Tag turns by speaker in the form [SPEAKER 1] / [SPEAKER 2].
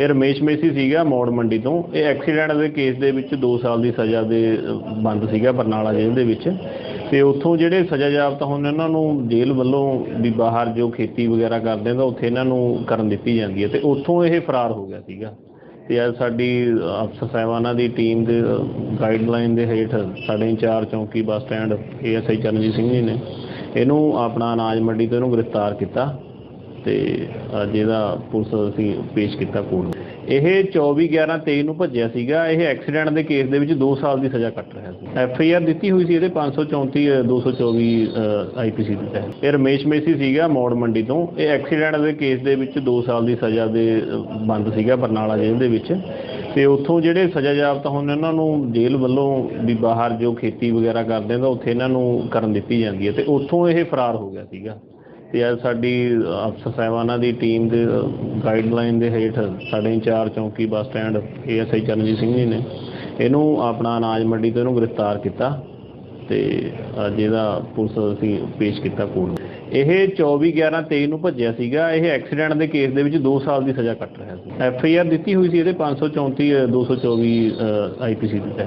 [SPEAKER 1] ਇਹ ਰਮੇਸ਼ ਮੇਸੀ ਸੀਗਾ ਮੌੜ ਮੰਡੀ ਤੋਂ। ਇਹ ਐਕਸੀਡੈਂਟ ਦੇ ਕੇਸ ਦੇ ਵਿੱਚ 2 ਸਾਲ ਦੀ ਸਜ਼ਾ ਦੇ ਬੰਦ ਸੀਗਾ ਬਰਨਾਲਾ ਜੇਲ੍ਹ ਦੇ ਵਿੱਚ। ਤੇ ਉੱਥੋਂ ਜਿਹੜੇ ਸਜ਼ਾ ਯਾਫਤਾ ਹੁੰਦੇ ਉਹਨਾਂ ਨੂੰ ਜੇਲ੍ਹ ਵੱਲੋਂ ਵੀ ਬਾਹਰ ਜੋ ਖੇਤੀ ਵਗੈਰਾ ਕਰਦੇ ਤਾਂ ਉੱਥੇ ਇਹਨਾਂ ਨੂੰ ਕਰਨ ਦਿੱਤੀ ਜਾਂਦੀ ਹੈ। ਤੇ ਉੱਥੋਂ ਇਹ ਫਰਾਰ ਹੋ ਗਿਆ ਸੀਗਾ। ਤੇ ਅੱਜ ਸਾਡੀ ਅਫਸਰ ਸਾਹਿਬਾਨਾਂ ਦੀ ਟੀਮ ਦੇ ਗਾਈਡਲਾਈਨ ਦੇ ਹੇਠ ਸਾਡੇ ਇੰਚਾਰਜ ਚੌਂਕੀ bus stand ASI Charanjit Singh ji ਨੇ ਇਹਨੂੰ ਆਪਣਾ ਅਨਾਜ ਮੰਡੀ ਤੋਂ ਇਹਨੂੰ ਗ੍ਰਿਫਤਾਰ ਕੀਤਾ। ਤੇ ਅੱਜ ਪੁਲਿਸ ਅਸੀਂ ਪੇਸ਼ ਕੀਤਾ ਕੋਰਟ ਇਹ 24 11 23 ਨੂੰ ਭੱਜਿਆ ਸੀਗਾ। ਇਹ ਐਕਸੀਡੈਂਟ ਦੇ ਕੇਸ ਦੇ ਵਿੱਚ 2 ਸਾਲ ਦੀ ਸਜ਼ਾ ਕੱਟ ਰਿਹਾ ਸੀ। ਐਫ ਆਈ ਆਰ ਦਿੱਤੀ ਹੋਈ ਸੀ ਇਹਦੇ 534 224 ਆਈਪੀਸੀ ਦੇ ਤਹਿਤ। ਇਹ ਰਮੇਸ਼ ਮੇਸੀ ਸੀਗਾ ਮੌੜ ਮੰਡੀ ਤੋਂ। ਇਹ ਐਕਸੀਡੈਂਟ ਦੇ ਕੇਸ ਦੇ ਵਿੱਚ 2 ਸਾਲ ਦੀ ਸਜ਼ਾ ਦੇ ਬੰਦ ਸੀਗਾ ਬਰਨਾਲਾ ਜੇਲ੍ਹ ਦੇ ਵਿੱਚ। ਤੇ ਉੱਥੋਂ ਜਿਹੜੇ ਸਜ਼ਾ ਯਾਫਤਾ ਹੁੰਦੇ ਉਹਨਾਂ ਨੂੰ ਜੇਲ੍ਹ ਵੱਲੋਂ ਵੀ ਬਾਹਰ ਜੋ ਖੇਤੀ ਵਗੈਰਾ ਕਰਦੇ ਨੇ, ਤਾਂ ਉੱਥੇ ਇਹਨਾਂ ਨੂੰ ਕਰਨ ਦਿੱਤੀ ਜਾਂਦੀ ਹੈ। ਤੇ ਉੱਥੋਂ ਇਹ ਫਰਾਰ ਹੋ ਗਿਆ ਸੀਗਾ। ਤੇ ਅੱਜ ਸਾਡੀ ਅਫਸਰ ਸਾਹਿਬਾਨਾਂ ਦੀ ਟੀਮ ਦੇ ਗਾਈਡਲਾਈਨ ਦੇ ਹੇਠ ਸਾਡੇ ਇੰਚਾਰਜ ਚੌਂਕੀ bus stand ASI Charanjit Singh ji ਨੇ ਇਹਨੂੰ ਆਪਣਾ ਅਨਾਜ ਮੰਡੀ ਤੋਂ ਇਹਨੂੰ ਗ੍ਰਿਫਤਾਰ ਕੀਤਾ ਤੇ ਅੱਜ ਇਹਦਾ ਪੁਲਿਸ ਅਸੀਂ ਪੇਸ਼ ਕੀਤਾ ਕੋਰਟ ਇਹ 24 11 23 ਨੂੰ ਭੱਜਿਆ ਸੀਗਾ। ਇਹ ਐਕਸੀਡੈਂਟ ਦੇ ਕੇਸ ਦੇ ਵਿੱਚ 2 ਸਾਲ ਦੀ ਸਜ਼ਾ ਕੱਟ ਰਿਹਾ ਸੀ। ਐਫ ਆਈ ਆਰ ਦਿੱਤੀ ਹੋਈ ਸੀ ਇਹਦੇ 534 ਅ, 224 ਆਈਪੀਸੀ ਦੇ ਤਹਿਤ।